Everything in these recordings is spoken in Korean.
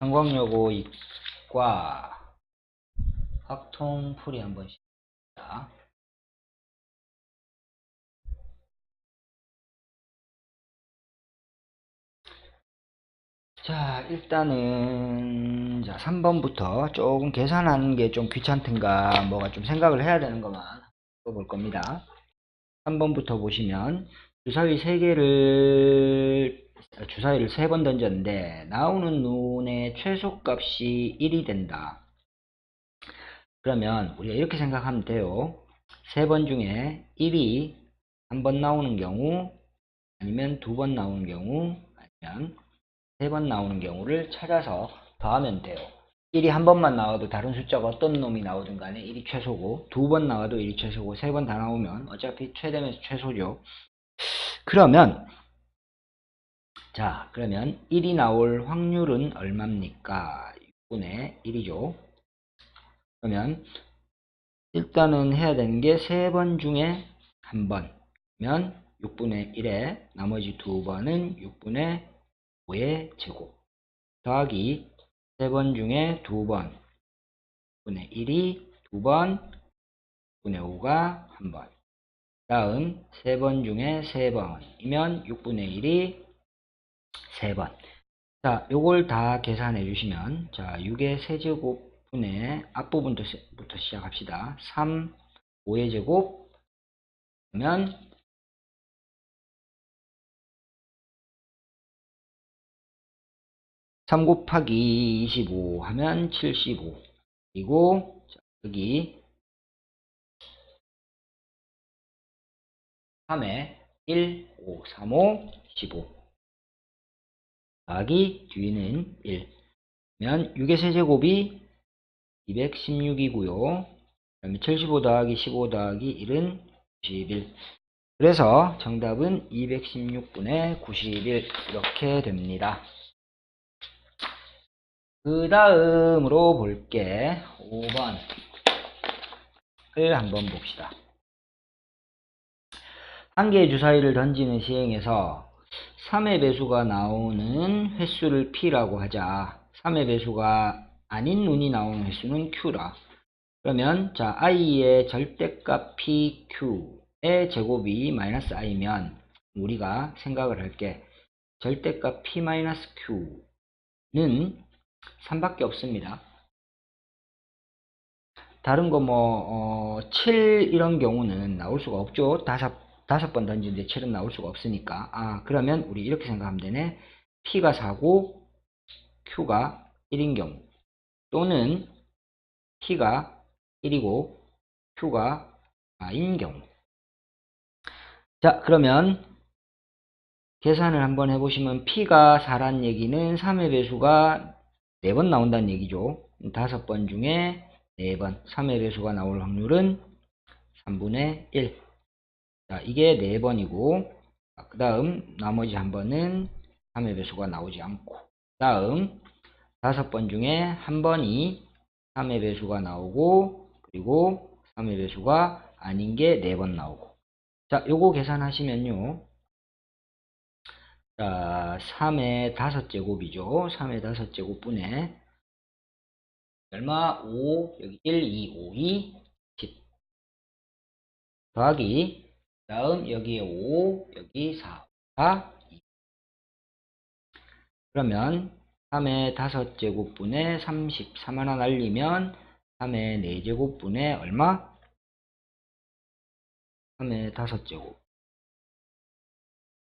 한광여고 이과 확통풀이 한번 시작. 자, 일단은 자, 3번부터 조금 계산하는 게 좀 귀찮든가 뭐가 좀 생각을 해야 되는 것만 볼 겁니다. 3번부터 보시면 주사위 3개를 주사위를 3번 던졌는데 나오는 눈의 최소값이 1이 된다. 그러면 우리가 이렇게 생각하면 돼요. 3번 중에 1이 한 번 나오는 경우 아니면 두 번 나오는 경우 아니면 세 번 나오는 경우를 찾아서 더하면 돼요. 1이 한 번만 나와도 다른 숫자가 어떤 놈이 나오든 간에 1이 최소고 두 번 나와도 1이 최소고 세 번 다 나오면 어차피 최대면서 최소죠. 그러면 자 그러면 1이 나올 확률은 얼마입니까? 6분의 1이죠. 그러면 일단은 해야 되는 게 세 번 중에 한 번면 6분의 1에 나머지 두 번은 6분의 5의 제곱 더하기 세 번 중에 두 번, 분의 1이 두 번, 분의 5가 한 번. 다음 세 번 중에 세 번이면 6분의 1이 세 번. 자, 요걸 다 계산해 주시면 자, 6의 세제곱분의 앞부분부터 시작합시다. 3, 5의 제곱 그러면 3 곱하기 25 하면 75 그리고 자, 여기 3에 1, 5, 3, 5, 15 더하기 뒤는 1 그러면 6의 세제곱이 216이고요. 그다음에 75 더하기 15 더하기 1은 91 그래서 정답은 216분의 91 이렇게 됩니다. 그 다음으로 볼 게. 5번을 한번 봅시다. 한 개의 주사위를 던지는 시행에서 3의 배수가 나오는 횟수를 P라고 하자. 3의 배수가 아닌 눈이 나오는 횟수는 Q라. 그러면 자 i의 절대값 PQ의 제곱이 마이너스 i면 우리가 생각을 할게 절대값 P 마이너스 Q는 3밖에 없습니다. 다른 거 뭐, 어, 7 이런 경우는 나올 수가 없죠. 다섯, 다섯 번 던지는데 7은 나올 수가 없으니까. 아, 그러면 우리 이렇게 생각하면 되네. P가 4고, Q가 1인 경우. 또는 P가 1이고, Q가 4인 경우. 자, 그러면 계산을 한번 해보시면 P가 4란 얘기는 3의 배수가 4번 나온다는 얘기죠. 5번 중에 4번 3의 배수가 나올 확률은 3분의 1 자, 이게 4번이고 그 다음 나머지 한 번은 3의 배수가 나오지 않고 다음 5번 중에 한 번이 3의 배수가 나오고 그리고 3의 배수가 아닌 게 4번 나오고 자 요거 계산하시면요 자, 3의 5제곱이죠. 3의 5제곱분에 얼마? 5, 여기 1, 2, 5, 2, 10 더하기 다음 여기에 5, 여기 4, 4, 2 그러면 3의 5제곱분에 30, 3 하나 날리면 3의 4제곱분에 얼마? 3의 5제곱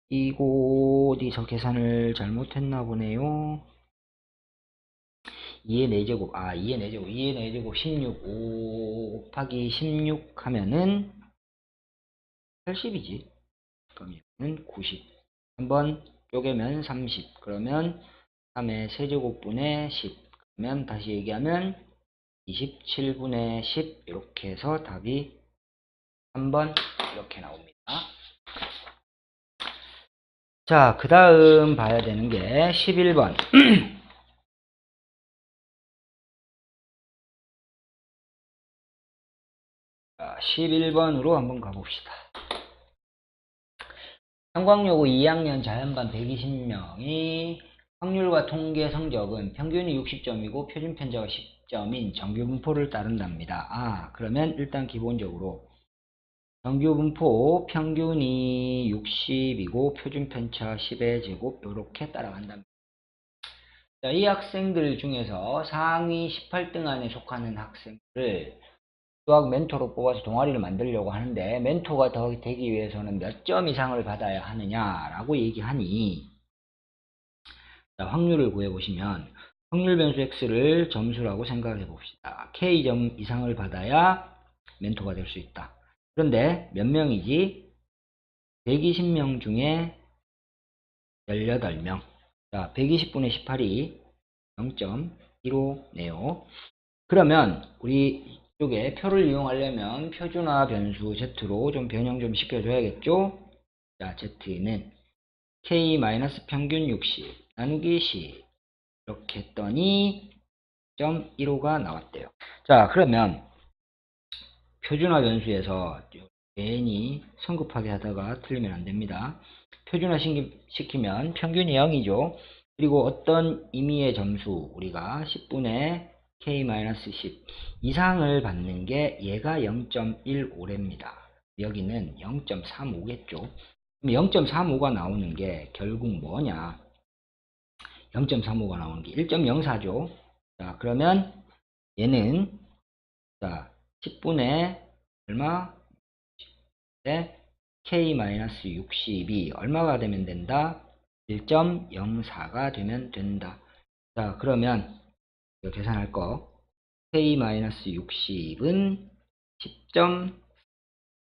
이곳에서 계산을 잘못했나 보네요. 2의 4제곱, 아, 2의 4제곱, 2의 4제곱 16, 5 곱하기 16 하면은 80이지. 그러면 90. 한번 쪼개면 30. 그러면 3의 세제곱분의 10. 그러면 다시 얘기하면 27분의 10 이렇게 해서 답이 3번 이렇게 나옵니다. 자, 그 다음 봐야 되는 게 11번. 11번으로 한번 가봅시다. 한광여고 2학년 자연반 120명이 확률과 통계 성적은 평균이 60점이고 표준 편차가 10점인 정규 분포를 따른답니다. 아, 그러면 일단 기본적으로 정규 분포 평균이 60이고 표준 편차 10의 제곱 이렇게 따라간답니다. 자, 이 학생들 중에서 상위 18등 안에 속하는 학생들을 수학 멘토로 뽑아서 동아리를 만들려고 하는데 멘토가 더 되기 위해서는 몇 점 이상을 받아야 하느냐라고 얘기하니 자, 확률을 구해보시면 확률 변수 x를 점수라고 생각해 봅시다. k점 이상을 받아야 멘토가 될 수 있다. 그런데 몇 명이지? 120명 중에 18명. 자, 120분의 18이 0.15네요. 그러면 우리 이쪽에 표를 이용하려면 표준화 변수 z로 좀 변형 좀 시켜줘야겠죠? 자, z는 k 평균 60 나누기 10 이렇게 했더니 0.15가 나왔대요. 자, 그러면 표준화 변수에서 괜히 성급하게 하다가 틀리면 안 됩니다. 표준화 시키- 시키면 평균이 0이죠. 그리고 어떤 임의의 점수 우리가 10분의 k-10 이상을 받는 게 얘가 0.15래입니다. 여기는 0.35겠죠. 0.35가 나오는 게 결국 뭐냐? 0.35가 나오는 게 1.04죠. 자, 그러면 얘는 자, 10분의 얼마? 네, k-60이 얼마가 되면 된다? 1.04가 되면 된다. 자, 그러면 이거 계산할 거 k-60은 10점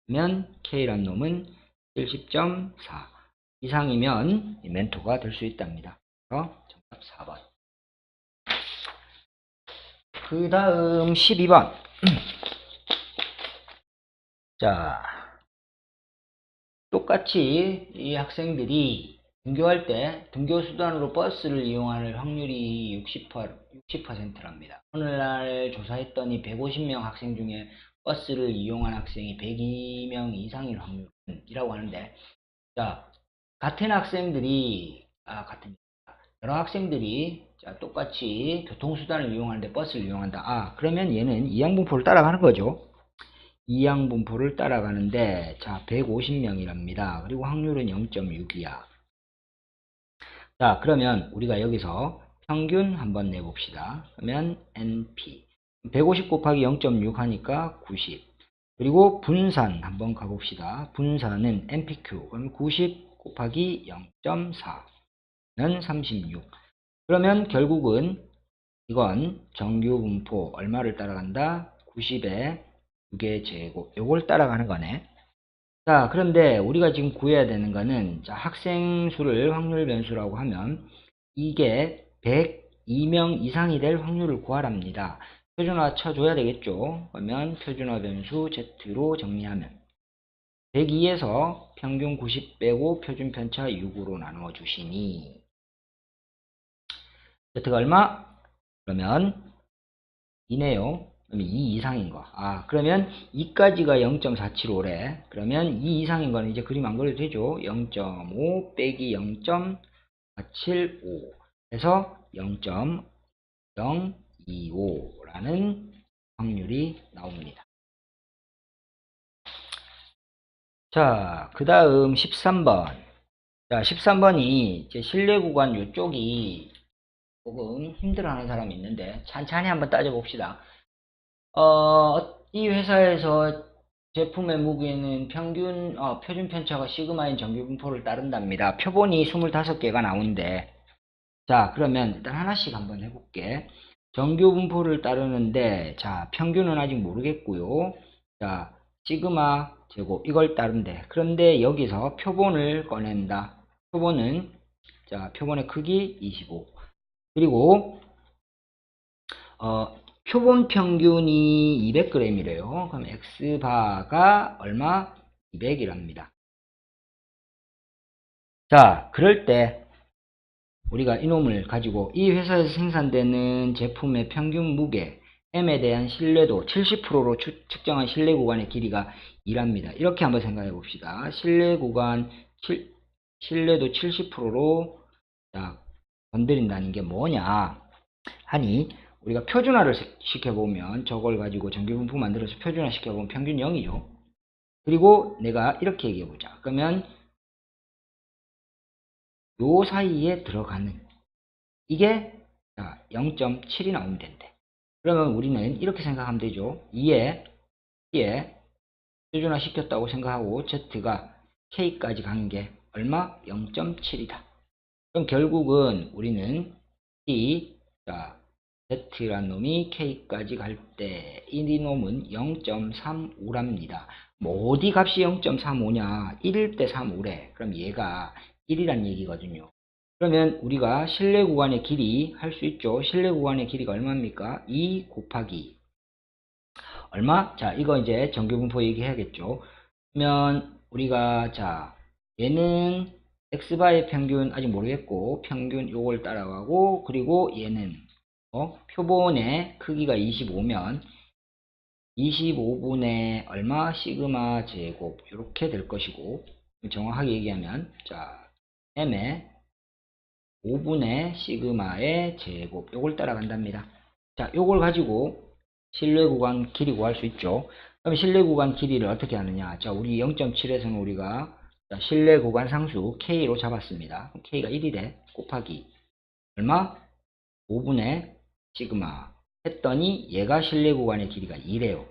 면 k란 놈은 70.4 이상이면 이 멘토가 될 수 있답니다. 그래서 정답 4번. 그 다음 12번. 자, 똑같이 이 학생들이 등교할 때 등교 수단으로 버스를 이용할 확률이 60%, 60%랍니다. 오늘날 조사했더니 150명 학생 중에 버스를 이용한 학생이 102명 이상일 확률이라고 하는데, 자, 같은 학생들이, 아, 같은, 여러 학생들이, 자, 똑같이 교통수단을 이용하는데 버스를 이용한다. 아, 그러면 얘는 이항분포를 따라가는 거죠. 이항분포를 따라가는데, 자, 150명이랍니다. 그리고 확률은 0.6이야. 자, 그러면 우리가 여기서 평균 한번 내봅시다. 그러면 NP. 150 곱하기 0.6 하니까 90. 그리고 분산 한번 가봅시다. 분산은 NPQ. 그럼 90 곱하기 0.4는 36. 그러면 결국은 이건 정규 분포 얼마를 따라간다? 90에 2개 제곱. 요걸 따라가는 거네. 자, 그런데 우리가 지금 구해야 되는 거는 자, 학생 수를 확률 변수라고 하면 이게 102명 이상이 될 확률을 구하랍니다. 표준화 쳐줘야 되겠죠. 그러면 표준화 변수 Z로 정리하면 102에서 평균 90 빼고 표준 편차 6으로 나누어 주시니 Z가 얼마? 그러면 2네요. 2 이상인 거. 아, 그러면 2까지가 0.475래. 그러면 2 이상인 거는 이제 그림 안 그려도 되죠. 0.5 빼기 0.475 해서 0.025라는 확률이 나옵니다. 자, 그 다음 13번. 자, 13번이 이제 실내 구간 요쪽이 조금 힘들어하는 사람이 있는데 찬찬히 한번 따져봅시다. 어, 이 회사에서 제품의 무게는 평균, 어, 표준 편차가 시그마인 정규 분포를 따른답니다. 표본이 25개가 나오는데, 자, 그러면 일단 하나씩 한번 해볼게. 정규 분포를 따르는데, 자, 평균은 아직 모르겠고요. 자, 시그마 제곱, 이걸 따른대. 그런데 여기서 표본을 꺼낸다. 표본은, 자, 표본의 크기 25. 그리고, 어, 표본 평균이 200g이래요. 그럼 x바가 얼마? 200이랍니다. 자, 그럴 때 우리가 이놈을 가지고 이 회사에서 생산되는 제품의 평균 무게 m에 대한 신뢰도 70%로 측정한 신뢰 구간의 길이가 2랍니다. 이렇게 한번 생각해 봅시다. 신뢰 구간 칠- 신뢰도 70%로 자, 건드린다는 게 뭐냐 하니 우리가 표준화를 시- 시켜보면 저걸 가지고 정규분포 만들어서 표준화 시켜보면 평균 0이죠. 그리고 내가 이렇게 얘기해보자. 그러면 요 사이에 들어가는 이게 0.7이 나오면 된대. 그러면 우리는 이렇게 생각하면 되죠. 2에 T에 표준화 시켰다고 생각하고 Z가 K까지 간게 얼마? 0.7이다. 그럼 결국은 우리는 이 자, Z란 놈이 K까지 갈 때 이 놈은 0.35랍니다. 뭐 어디 값이 0.35냐? 1일 때 35래. 그럼 얘가 1이란 얘기거든요. 그러면 우리가 실내 구간의 길이 할 수 있죠. 실내 구간의 길이가 얼마입니까? 2 곱하기 얼마? 자, 이거 이제 정규분포 얘기해야겠죠. 그러면 우리가 자, 얘는 x바의 평균 아직 모르겠고 평균 요걸 따라가고 그리고 얘는 어, 표본의 크기가 25면 25분의 얼마 시그마 제곱 이렇게 될 것이고 정확하게 얘기하면 자 m의 5분의 시그마의 제곱 요걸 따라간답니다. 자 요걸 가지고 실내 구간 길이 구할 수 있죠. 그럼 실내 구간 길이를 어떻게 하느냐? 자 우리 0.7에서는 우리가 자, 실내 구간 상수 k로 잡았습니다. k가 1이래 곱하기 얼마? 5분의 시그마 했더니 얘가 실내 구간의 길이가 2래요.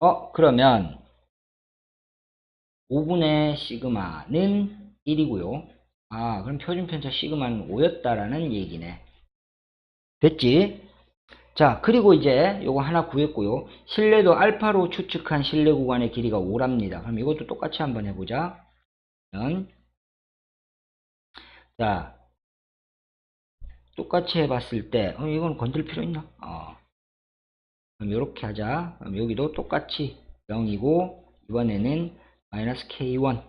어 그러면 5분의 시그마는 1이고요. 아 그럼 표준 편차 시그마는 5였다라는 얘기네. 됐지? 자 그리고 이제 요거 하나 구했고요. 실내도 알파로 추측한 실내 구간의 길이가 5랍니다. 그럼 이것도 똑같이 한번 해보자. 자 똑같이 해봤을 때 어, 이건 건들 필요 있나? 어. 그럼 이렇게 하자. 그럼 여기도 똑같이 0이고 이번에는 마이너스 k1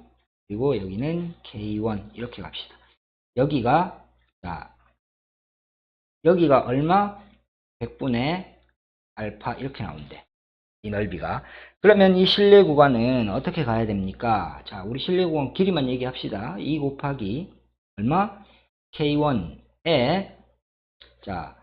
그리고 여기는 k1 이렇게 갑시다. 여기가 자 여기가 얼마? 100분의 알파 이렇게 나온대. 이 넓이가. 그러면 이 실내 구간은 어떻게 가야 됩니까? 자, 우리 실내 구간 길이만 얘기합시다. 2 곱하기 얼마? k1 에 자,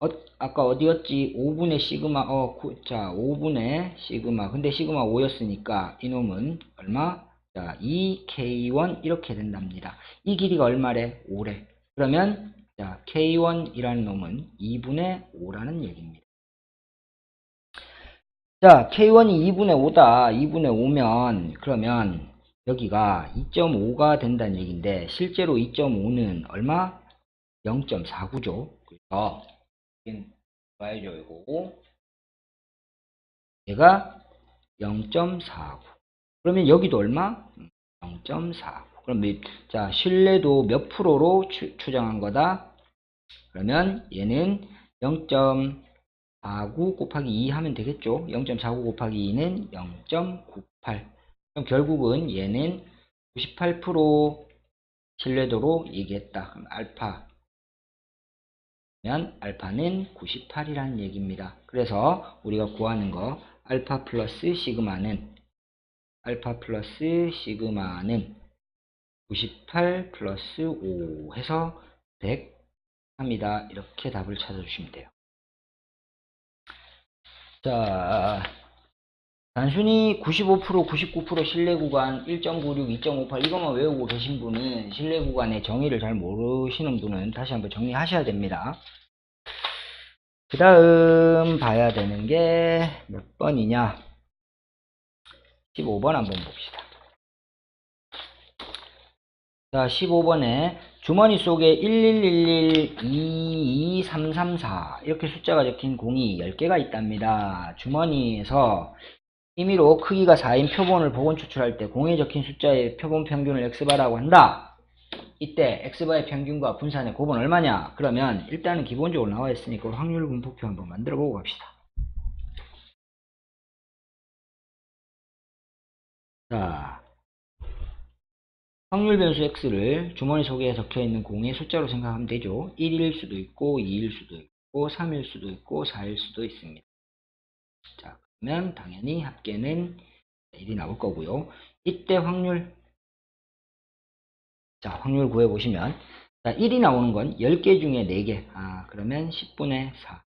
어, 아까 어디였지? 5분의 시그마, 어, 구- 자, 5분의 시그마. 근데 시그마 5였으니까 이놈은 얼마? 자, 2k1 이렇게 된답니다. 이 길이가 얼마래? 5래. 그러면 자, k1이라는 놈은 2분의 5라는 얘기입니다. 자, k1이 2분의 5다. 2분의 5면 그러면 여기가 2.5가 된다는 얘기인데 실제로 2.5는 얼마? 0.49죠. 그래서 봐야죠 이거 얘가 0.49 그러면 여기도 얼마? 0.49 그럼 몇- 자 신뢰도 몇 프로로 추, 추정한 거다? 그러면 얘는 0.49 곱하기 2 하면 되겠죠 0.49 곱하기 2는 0.98 그럼 결국은 얘는 98% 신뢰도로 얘기했다 그럼 알파 면 알파는 98이라는 얘기입니다. 그래서 우리가 구하는 거 알파 플러스 시그마는 알파 플러스 시그마는 98 플러스 5 해서 100 합니다. 이렇게 답을 찾아주시면 돼요. 자, 단순히 95%, 99% 신뢰 구간 1.96, 2.58 이것만 외우고 계신 분은 신뢰 구간의 정의를 잘 모르시는 분은 다시 한번 정리하셔야 됩니다. 그 다음 봐야 되는 게 몇 번이냐? 15번 한번 봅시다. 자, 15번에 주머니 속에 1111, 22334 이렇게 숫자가 적힌 공이 10개가 있답니다. 주머니에서 임의로 크기가 4인 표본을 복원 추출할 때 공에 적힌 숫자의 표본 평균을 x바라고 한다. 이때 x바의 평균과 분산의 곱은 얼마냐? 그러면 일단은 기본적으로 나와 있으니까 확률 분포표 한번 만들어 보고 갑시다. 자, 확률 변수 x를 주머니 속에 적혀 있는 공의 숫자로 생각하면 되죠. 1일 수도 있고 2일 수도 있고 3일 수도 있고 4일 수도 있습니다. 자, 그러면 당연히 합계는 1이 나올 거고요. 이때 확률 자, 확률 구해보시면. 자, 1이 나오는 건 10개 중에 4개. 아, 그러면 10분의 4.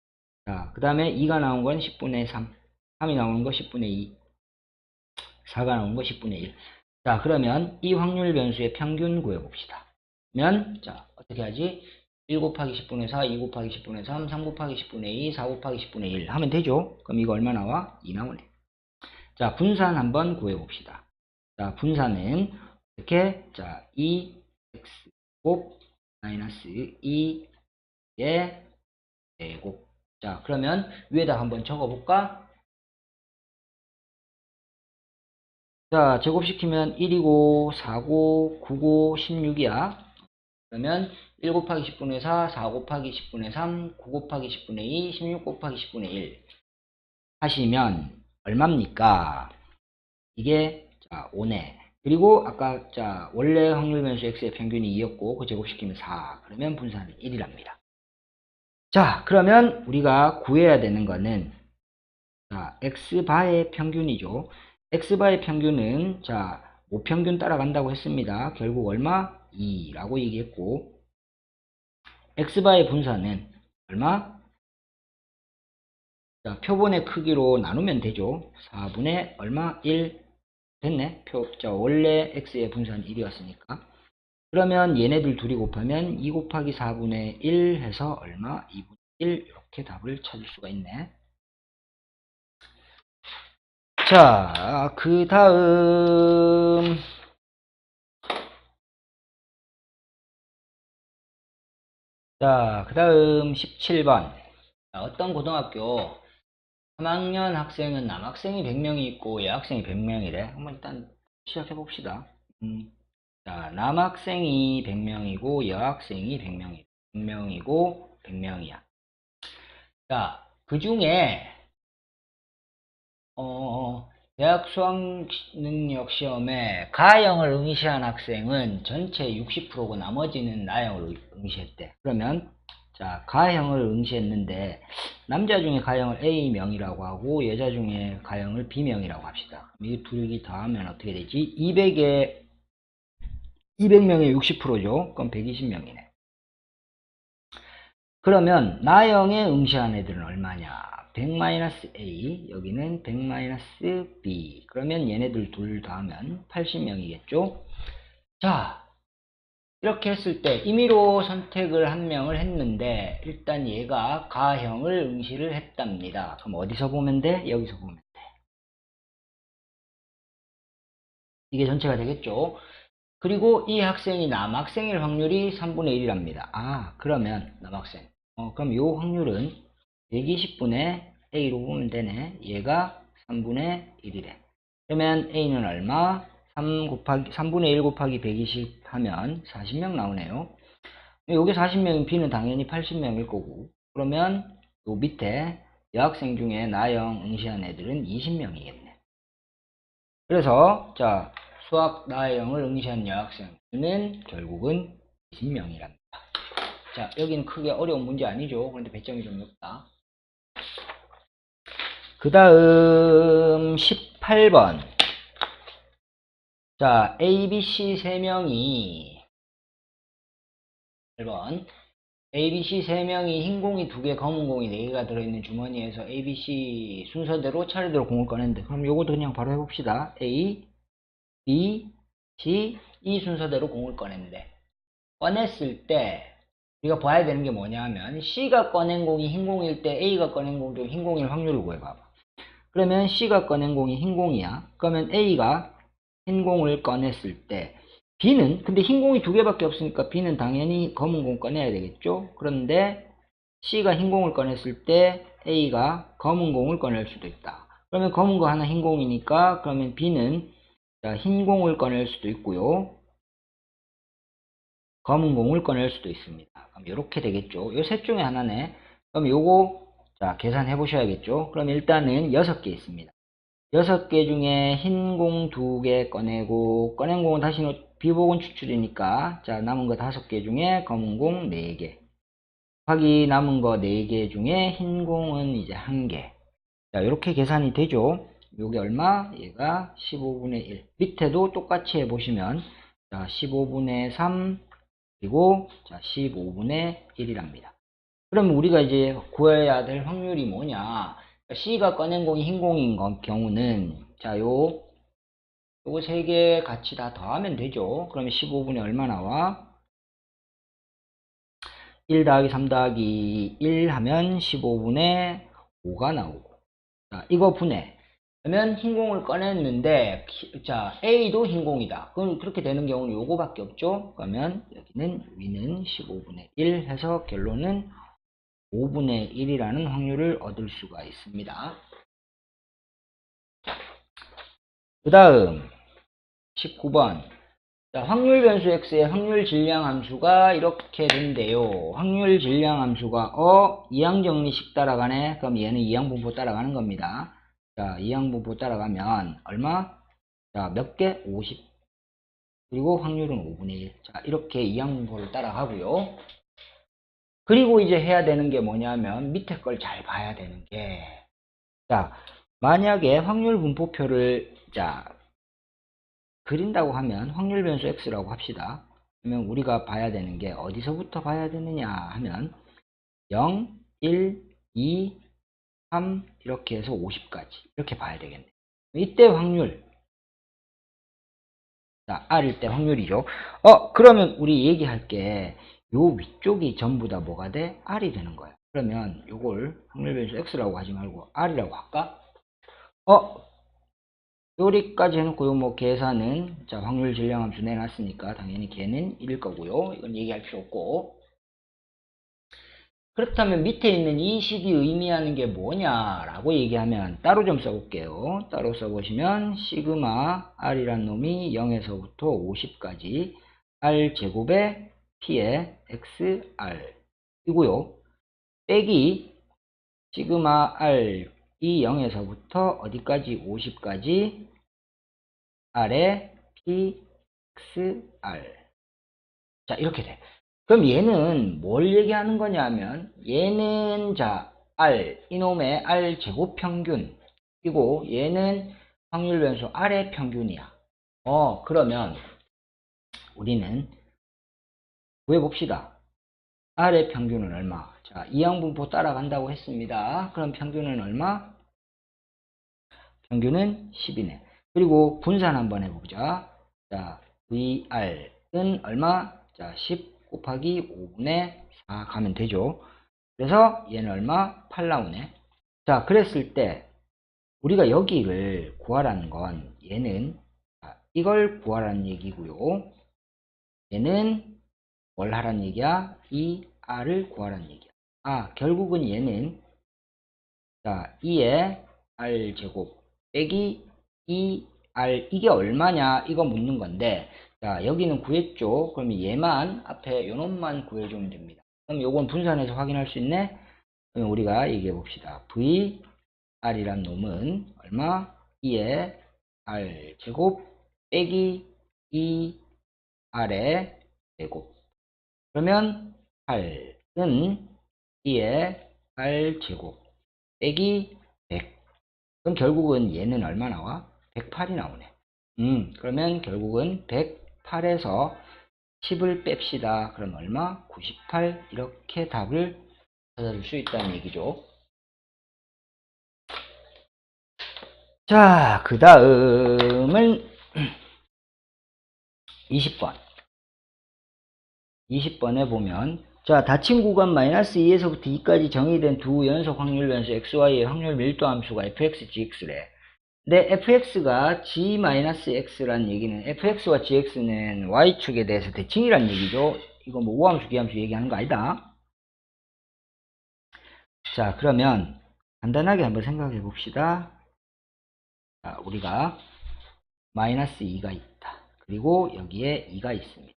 자, 그 다음에 2가 나온 건 10분의 3. 3이 나오는 거 10분의 2. 4가 나오는 거 10분의 1. 자, 그러면 이 확률 변수의 평균 구해봅시다. 그러면, 자, 어떻게 하지? 1 곱하기 10분의 4, 2 곱하기 10분의 3, 3 곱하기 10분의 2, 4 곱하기 10분의 1 하면 되죠? 그럼 이거 얼마 나와? 2 나오네. 자, 분산 한번 구해봅시다. 자, 분산은 이렇게, 자, 2x 곱 마이너스 2의 제곱. 자, 그러면 위에다 한번 적어볼까? 자, 제곱시키면 1이고, 4고, 9고, 16이야. 그러면 1 곱하기 10분의 4, 4 곱하기 10분의 3, 9 곱하기 10분의 2, 16 곱하기 10분의 1 하시면 얼마입니까? 이게 자 5네. 그리고 아까 자 원래 확률 변수 x의 평균이 2였고 그 제곱시키면 4. 그러면 분산은 1이랍니다. 자 그러면 우리가 구해야 되는 거는 자 x바의 평균이죠. x바의 평균은 자 모평균 따라간다고 했습니다. 결국 얼마? 2라고 얘기했고 x바의 분산은 얼마? 자, 표본의 크기로 나누면 되죠. 4분의 얼마? 1 됐네. 표, 자, 원래 x의 분산 1이었으니까. 그러면 얘네들 둘이 곱하면 2 곱하기 4분의 1 해서 얼마? 2분의 1 이렇게 답을 찾을 수가 있네. 자, 그 다음 자, 그 다음 17번. 자, 어떤 고등학교 3학년 학생은 남학생이 100명이 있고 여학생이 100명이래. 한번 일단 시작해 봅시다. 음, 자, 남학생이 100명이고 여학생이 100명이 100명이고 100명이야. 자, 그 중에 어, 대학 수학능력 시험에 가형을 응시한 학생은 전체 60%고 나머지는 나형을 응시했대. 그러면 자 가형을 응시했는데 남자 중에 가형을 A명이라고 하고 여자 중에 가형을 B명이라고 합시다. 이 둘이 더하면 어떻게 되지? 200에 200명의 60%죠. 그럼 120명이네. 그러면 나형에 응시한 애들은 얼마냐? 100-A 여기는 100-B 그러면 얘네들 둘 더하면 80명이겠죠? 자 이렇게 했을 때 임의로 선택을 한 명을 했는데 일단 얘가 가형을 응시를 했답니다. 그럼 어디서 보면 돼? 여기서 보면 돼. 이게 전체가 되겠죠? 그리고 이 학생이 남학생일 확률이 3분의 1이랍니다. 아 그러면 남학생. 어, 그럼 요 확률은 120분의 A로 보면 되네. 얘가 3분의 1이래. 그러면 A는 얼마? 3 곱하기, 3분의 1 곱하기 120 하면 40명 나오네요. 여기 40명인 B는 당연히 80명일 거고. 그러면 요 밑에 여학생 중에 나영 응시한 애들은 20명이겠네. 그래서, 자, 수학 나영을 응시한 여학생은 결국은 20명이랍니다. 자, 여기는 크게 어려운 문제 아니죠. 그런데 배점이 좀 높다. 그 다음 18번 자 A, B, C 3명이 1번 A, B, C 3명이 흰 공이 2개, 검은 공이 4개가 들어있는 주머니에서 A, B, C 순서대로 차례대로 공을 꺼냈는데 그럼 요것도 그냥 바로 해봅시다. A, B, C 이 순서대로 공을 꺼냈는데 꺼냈을 때 우리가 봐야 되는 게 뭐냐 하면 C가 꺼낸 공이 흰 공일 때 A가 꺼낸 공도 흰 공일 확률을 구해봐봐. 그러면 C가 꺼낸 공이 흰 공이야. 그러면 A가 흰 공을 꺼냈을 때 B는 근데 흰 공이 두 개밖에 없으니까 B는 당연히 검은 공 꺼내야 되겠죠. 그런데 C가 흰 공을 꺼냈을 때 A가 검은 공을 꺼낼 수도 있다. 그러면 검은 거 하나 흰 공이니까 그러면 B는 흰 공을 꺼낼 수도 있고요. 검은 공을 꺼낼 수도 있습니다. 그럼 이렇게 되겠죠. 이셋 중에 하나네. 그럼 요거 자, 계산해 보셔야겠죠. 그럼 일단은 6개 있습니다. 6개 중에 흰 공 2개 꺼내고 꺼낸 공은 다시 비복은 추출이니까 자, 남은 거 5개 중에 검은 공 4개. 하기 남은 거 4개 중에 흰 공은 이제 1개. 자, 이렇게 계산이 되죠. 요게 얼마? 얘가 15분의 1. 밑에도 똑같이 해 보시면 자, 15분의 3, 그리고 자, 15분의 1이랍니다. 그럼 우리가 이제 구해야 될 확률이 뭐냐? C가 꺼낸 공이 흰 공인 거- 경우는 자, 요 요거 세 개 같이 다 더하면 되죠. 그러면 15분에 얼마 나와? 1 더하기 3 더하기 1 하면 15분에 5가 나오고. 자, 이거 분해. 그러면 흰 공을 꺼냈는데, 키- 자, A도 흰 공이다. 그럼 그렇게 되는 경우는 요거밖에 없죠. 그러면 여기는 위는 15분의 1 해서 결론은 5분의 1이라는 확률을 얻을 수가 있습니다. 그 다음 19번 자, 확률 변수 x의 확률 질량 함수가 이렇게 된대요. 확률 질량 함수가 어 이항 정리식 따라가네. 그럼 얘는 이항 분포 따라가는 겁니다. 자, 이항 분포 따라가면 얼마? 자, 몇 개? 50. 그리고 확률은 5분의 1. 자, 이렇게 이항 분포를 따라가고요. 그리고 이제 해야 되는 게 뭐냐면 밑에 걸 잘 봐야 되는 게 자, 만약에 확률 분포표를 자 그린다고 하면 확률 변수 x라고 합시다. 그러면 우리가 봐야 되는 게 어디서부터 봐야 되느냐 하면 0, 1, 2, 3 이렇게 해서 50까지 이렇게 봐야 되겠네. 이때 확률 자, R일 때 확률이죠. 어, 그러면 우리 얘기할 게 요 위쪽이 전부 다 뭐가 돼? R이 되는 거야. 그러면 요걸 확률 변수 X라고 하지 말고 R이라고 할까? 어, 요리까지 해놓고 요 뭐 계산은 자 확률 질량 함수 내놨으니까 당연히 걔는 1일 거고요. 이건 얘기할 필요 없고 그렇다면 밑에 있는 이 식이 의미하는 게 뭐냐라고 얘기하면 따로 좀 써볼게요. 따로 써보시면 시그마 r이란 놈이 0에서부터 50까지 r 제곱에 p의 xr 이고요. 빼기 시그마 r 이 0에서부터 어디까지 50까지 r에 p x r 자 이렇게 돼. 그럼 얘는 뭘 얘기하는 거냐면 얘는 자 r 이놈의 r 제곱 평균 이고 얘는 확률 변수 r의 평균이야. 어 그러면 우리는 구해 봅시다. r의 평균은 얼마? 자, 이항분포 따라간다고 했습니다. 그럼 평균은 얼마? 평균은 10이네. 그리고 분산 한번 해보자. 자, VR은 얼마? 자, 10 곱하기 5분의 4 가면 되죠. 그래서 얘는 얼마? 8 나오네. 자, 그랬을 때 우리가 여기를 구하라는 건 얘는 자, 이걸 구하라는 얘기고요. 얘는 뭘 하라는 얘기야? 이 R을 구하라는 얘기야. 아, 결국은 얘는 자, 2의 R 제곱 빼기 2R 이게 얼마냐 이거 묻는 건데 자, 여기는 구했죠. 그러면 얘만 앞에 요놈만 구해주면 됩니다. 그럼 요건 분산해서 확인할 수 있네. 그럼 우리가 얘기해 봅시다. V R이란 놈은 얼마? 2의 R 제곱 빼기 2R의 제곱 그러면 8은 2의 R 제곱 빼기 100 그럼 결국은 얘는 얼마 나와? 108이 나오네. 음 그러면 결국은 108에서 10을 뺍시다. 그럼 얼마? 98 이렇게 답을 찾아줄 수 있다는 얘기죠. 자 그 다음은 20번 20번에 보면 자 닫힌 구간 마이너스 2에서부터 2까지 정의된 두 연속 확률 변수 xy의 확률 밀도 함수가 fx, gx래. 근데 fx가 g-x란 얘기는 fx와 gx는 y축에 대해서 대칭이란 얘기죠. 이거 뭐 우함수, 기함수 얘기하는 거 아니다. 자 그러면 간단하게 한번 생각해 봅시다. 자, 우리가 마이너스 2가 있다. 그리고 여기에 2가 있습니다.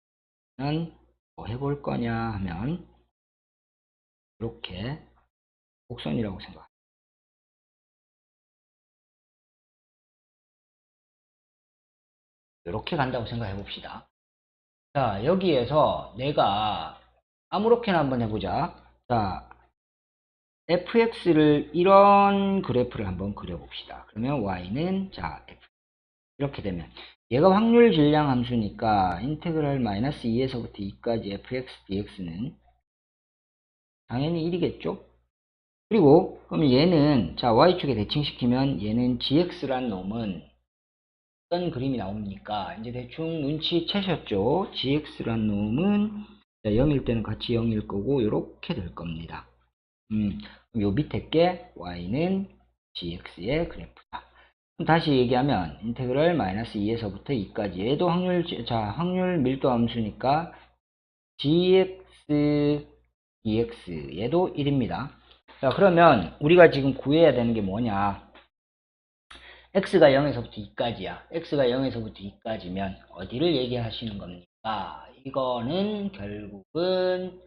뭐 해볼 거냐 하면 이렇게 곡선이라고 생각. 이렇게 간다고 생각해 봅시다. 자 여기에서 내가 아무렇게나 한번 해보자. 자 fx를 이런 그래프를 한번 그려봅시다. 그러면 y는 자 f 이렇게 되면 얘가 확률 질량 함수니까 인테그랄 마이너스 2에서부터 2까지 fx dx는 당연히 1이겠죠? 그리고 그럼 얘는 자 y축에 대칭시키면 얘는 gx란 놈은 어떤 그림이 나옵니까? 이제 대충 눈치채셨죠? gx란 놈은 자, 0일 때는 같이 0일 거고 이렇게 될 겁니다. 음, 그럼 요 밑에 게 y는 gx의 그래프다. 다시 얘기하면 인테그럴 마이너스 2에서부터 2까지 얘도 확률 자 확률 밀도 함수니까 gx dx 얘도 1입니다. 자 그러면 우리가 지금 구해야 되는 게 뭐냐 x가 0에서부터 2까지야. x가 0에서부터 2까지면 어디를 얘기하시는 겁니까? 이거는 결국은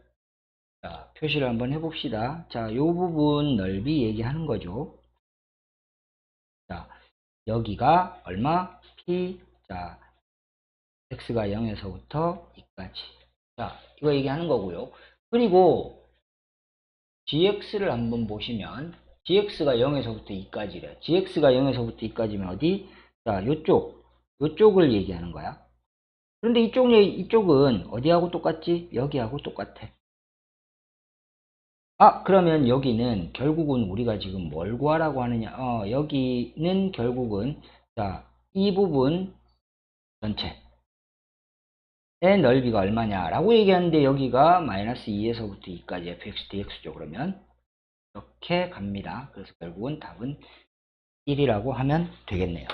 자, 표시를 한번 해봅시다. 자, 요 부분 넓이 얘기하는 거죠. 자, 여기가 얼마? p 자, x가 0에서부터 2까지. 자, 이거 얘기하는 거고요. 그리고 gx를 한번 보시면 gx가 0에서부터 2까지래. gx가 0에서부터 2까지면 어디? 자, 요쪽. 요쪽을 얘기하는 거야. 그런데 이쪽, 이쪽은 어디하고 똑같지? 여기하고 똑같아. 아, 그러면 여기는 결국은 우리가 지금 뭘 구하라고 하느냐? 어, 여기는 결국은, 자, 이 부분 전체 의 넓이가 얼마냐 라고 얘기하는데 여기가 마이너스 2에서부터 2까지 fx dx죠. 그러면 이렇게 갑니다. 그래서 결국은 답은 1이라고 하면 되겠네요.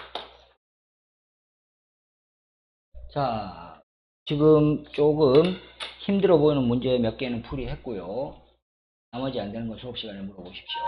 자, 지금 조금 힘들어 보이는 문제 몇 개는 풀이했고요. 나머지 안 되는 건 수업 시간에 물어보십시오.